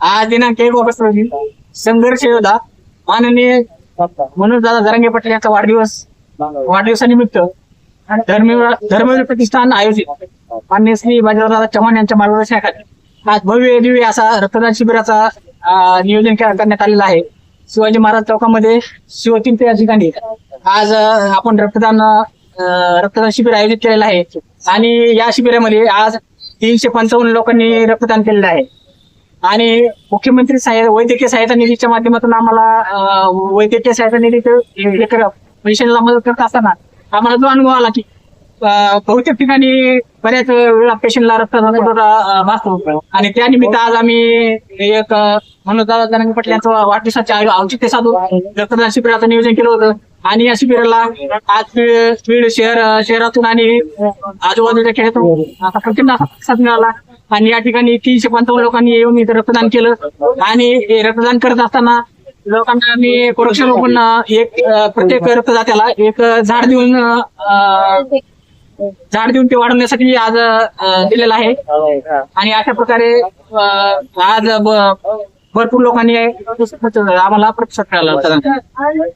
आज दिनांक एक ऑगस्ट रोजी संघर्ष योद्धा माननीय मनोज दादा जरांगे पाटील यांचा वाढदिवस वाढदिवसानिमित्त धर्मवीर धर्मवीर प्रतिष्ठान आयोजित. मान्य श्री बाजीरावदादा चव्हाण यांच्या मार्गदर्शनाखाली आज भव्य दिव्य असा रक्तदान शिबिराचा नियोजन करण्यात आलेलं आहे. शिवाजी महाराज चौकामध्ये शिवतीर्थ या ठिकाणी आज आपण रक्तदान रक्तदान शिबिर आयोजित केलेलं आहे. आणि या शिबिरामध्ये आज तीनशे पंचावन्न लोकांनी रक्तदान केलेलं आहे. आणि मुख्यमंत्री सहाय्य वैद्यकीय सहायता निधीच्या माध्यमातून आम्हाला वैद्यकीय सहायता निधीचे पैशांना मदत करत असताना आम्हाला जो अनुभव आला की बहुतेक ठिकाणी बऱ्याच वेळा पेशंटला रक्तदान पुरवठा भासतो आणि त्या निमित्त आज आम्ही एक मनोज दादा जनांगे पाटील यांचं वाढदिवसाचे औचित्य साधून रक्तदान शिबिराचं नियोजन केलं होतं. आणि या शिबिराला आज बीड शहर शहरातून आणि आजूबाजूच्या खेड्यातून आता प्रचंड असा प्रतिसाद मिळाला. आणि या ठिकाणी तीनशे पंचावन्न लोकांनी येऊन इथं रक्तदान केलं. आणि हे रक्तदान करत असताना लोकांना मी वृक्षारोपण एक प्रत्येक रक्तदात्याला एक झाड देऊन झाड देऊन ते वाढवण्यासाठी आज दिलेलं आहे. आणि अशा प्रकारे आज भरपूर लोकांनी आम्हाला प्रतिसाद मिळाला